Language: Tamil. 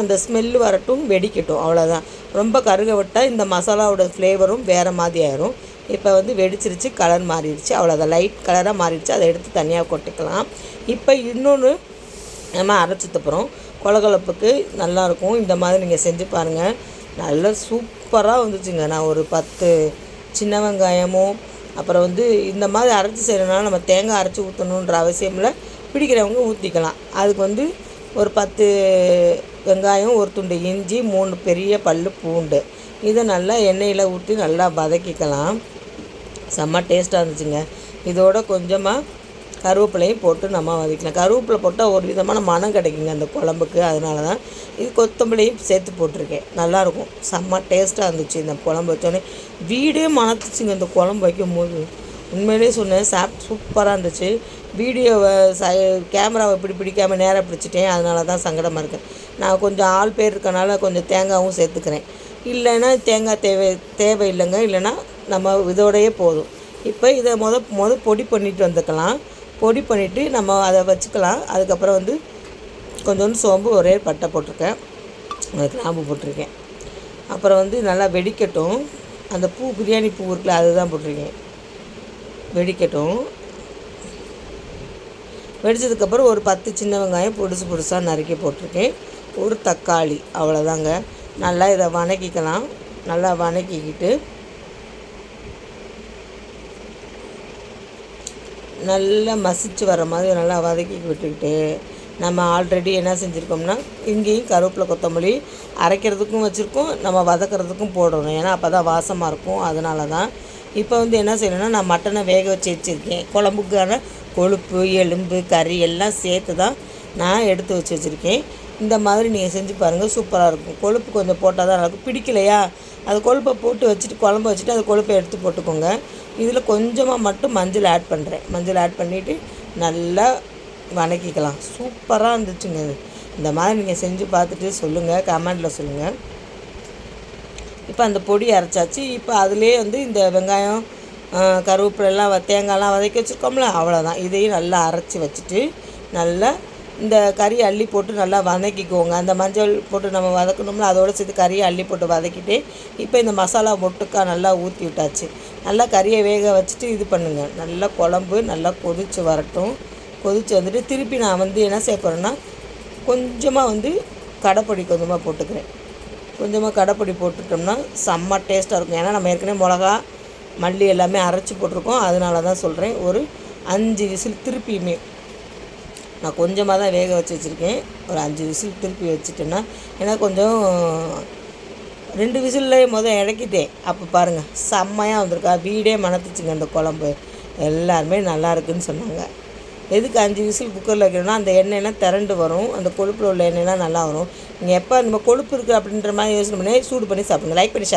அந்த ஸ்மெல்லு வரட்டும் வெடிக்கட்டும். அவ்வளோதான் ரொம்ப கருக விட்டால் இந்த மசாலாவோட ஃப்ளேவரும் வேறு மாதிரி ஆயிரும். இப்போ வந்து வெடிச்சிருச்சு கலர் மாறிடுச்சு. அவ்வளோதான் லைட் கலராக மாறிடுச்சு. அதை எடுத்து தனியாக கொட்டிக்கலாம். இப்போ இன்னொன்று நம்ம அரைச்சதுக்கப்புறம் கொலகொலப்புக்கு நல்லாயிருக்கும். இந்த மாதிரி நீங்கள் செஞ்சு பாருங்கள் நல்லா சூப்பராக வந்துச்சுங்க. நான் ஒரு பத்து சின்ன வெங்காயமும் அப்புறம் வந்து இந்த மாதிரி அரைச்சி செய்யணுன்னா நம்ம தேங்காய் அரைச்சி ஊற்றணுன்ற அவசியம் இல்லை. பிடிக்கிறவங்க ஊற்றிக்கலாம் அதுக்கு வந்து ஒரு பத்து வெங்காயம் ஒரு துண்டு இஞ்சி மூணு பெரிய பல் பூண்டு. இதை நல்லா எண்ணெயில் ஊற்றி நல்லா வதக்கிக்கலாம். செம்ம டேஸ்ட்டாக இருந்துச்சுங்க. இதோட கொஞ்சமாக கருவேப்பிலையும் போட்டு நம்ம வதக்கலாம் கருவேப்பிலை போட்டால் ஒரு விதமான மனம் கிடைக்குங்க அந்த குழம்புக்கு. அதனால தான் இது கொத்தமல்லியும் சேர்த்து போட்டிருக்கேன். நல்லாயிருக்கும். செம்ம டேஸ்ட்டாக இருந்துச்சு இந்த குழம்பு வச்சோடனே வீடே மணத்துச்சுங்க இந்த குழம்பு வைக்கும் போது உண்மையிலே சொன்னேன் சாப் சூப்பராக இருந்துச்சு. வீடியோவை ச கேமராவை இப்படி பிடிக்காமல் நேராக பிடிச்சிட்டேன் அதனால தான் சங்கடமாக இருக்குது நான் கொஞ்சம் ஆள் பேர் இருக்கனால கொஞ்சம் தேங்காயும் சேர்த்துக்கிறேன். இல்லைன்னா தேங்காய் தேவை தேவையில்லைங்க இல்லைன்னா நம்ம இதோடையே போதும். இப்போ இதை முத முத பொடி பண்ணிட்டு வந்துக்கலாம். பொடி பண்ணிவிட்டு நம்ம அதை வச்சுக்கலாம். அதுக்கப்புறம் வந்து கொஞ்சோண்டு சோம்பு ஒரே பட்டை போட்டிருக்கேன். அது கிராம்பு போட்டிருக்கேன். அப்புறம் வந்து நல்லா வெடிக்கட்டும். அந்த பூ பிரியாணி பூ இருக்குல்ல அதுதான் போட்டிருக்கேன். வெடிக்கட்டும். வெடித்ததுக்கப்புறம் ஒரு பத்து சின்ன வெங்காயம் பொடுசு பொடுசாக நறுக்கி போட்டிருக்கேன். ஒரு தக்காளி அவ்வளோதாங்க நல்லா இதை வணக்கிக்கலாம். நல்லா வணக்கிக்கிட்டு. நல்லா மசிச்சு வர மாதிரி நல்லா வதக்கி விட்டுக்கிட்டு நம்ம ஆல்ரெடி என்ன செஞ்சுருக்கோம்னா இங்கேயும் கருவேப்பிலை கொத்தமல்லி அரைக்கிறதுக்கும் வச்சுருக்கோம். நம்ம வதக்கிறதுக்கும் போடணும். ஏன்னா அப்போ தான் வாசமாக இருக்கும். அதனால தான் இப்போ வந்து என்ன செய்யணும்னா நான் மட்டனை வேக வச்சு வச்சுருக்கேன். குழம்புக்கான கொழுப்பு எலும்பு கறி எல்லாம் சேர்த்து தான் நான் எடுத்து வச்சு வச்சுருக்கேன். இந்த மாதிரி நீங்கள் செஞ்சு பாருங்கள் சூப்பராக இருக்கும். கொழுப்பு கொஞ்சம் போட்டால் தான் நல்லாயிருக்கும். பிடிக்கலையா? அது கொழுப்பை போட்டு வச்சுட்டு குழம்பு வச்சுட்டு அது கொழுப்பை எடுத்து போட்டுக்கோங்க. இதில் கொஞ்சமாக மட்டும் மஞ்சள் ஆட் பண்ணுறேன் மஞ்சள் ஆட் பண்ணிவிட்டு நல்லா வணக்கிக்கலாம். சூப்பராக இருந்துச்சுங்க. இது இந்த மாதிரி நீங்கள் செஞ்சு பார்த்துட்டு சொல்லுங்கள் கமெண்டில் சொல்லுங்கள் இப்போ அந்த பொடி அரைச்சாச்சு. இப்போ அதிலே வந்து இந்த வெங்காயம் கருவேப்பிலெல்லாம் தேங்காய்லாம் வதக்கி வச்சுருக்கோம்ல அவ்வளோதான் இதையும் நல்லா அரைச்சி வச்சுட்டு நல்லா இந்த கறியை அள்ளி போட்டு நல்லா வதக்கிக்குவோங்க அந்த மஞ்சள் போட்டு நம்ம வதக்கணும்ல அதோடு சேர்த்து கறியை அள்ளி போட்டு வதக்கிட்டு இப்போ இந்த மசாலா மொட்டுக்காய் நல்லா ஊற்றி விட்டாச்சு. நல்லா கறியை வேக வச்சுட்டு இது பண்ணுங்கள் நல்லா குழம்பு நல்லா கொதித்து வரட்டும். கொதித்து வந்துட்டு திருப்பி நான் வந்து என்ன செய்ய போகிறேன்னா கொஞ்சமாக வந்து கடைப்பொடி கொஞ்சமாக போட்டுக்கிறேன். கொஞ்சமாக கடைப்பொடி போட்டுட்டோம்னா செம்ம டேஸ்ட்டாக இருக்கும். ஏன்னா நம்ம ஏற்கனவே மிளகா மல்லி எல்லாமே அரைச்சி போட்டிருக்கோம். அதனால தான் சொல்கிறேன் ஒரு அஞ்சு விசில் திருப்பியுமே நான் கொஞ்சமாக தான் வேக வச்சு வச்சுருக்கேன். ஒரு அஞ்சு விசில் திருப்பி வச்சுட்டேன்னா ஏன்னா கொஞ்சம் ரெண்டு விசில்லே மொதல் இறக்கிட்டேன். அப்போ பாருங்கள் செம்மையாக வந்திருக்கா. வீடே மணத்துச்சுங்க அந்த குழம்பு. எல்லாருமே நல்லா இருக்குன்னு சொன்னாங்க. எதுக்கு அஞ்சு விசில் குக்கரில் வைக்கணும்னா அந்த எண்ணெய்லாம் திரண்டு வரும். அந்த கொழுப்பில் உள்ள எண்ணெய்லாம் நல்லா வரும். நீங்கள் எப்போ நம்ம கொழுப்பு இருக்குது அப்படின்ற மாதிரி யோசனை பண்ணி சூடு பண்ணி சாப்பிடுங்க. லைக் பண்ணி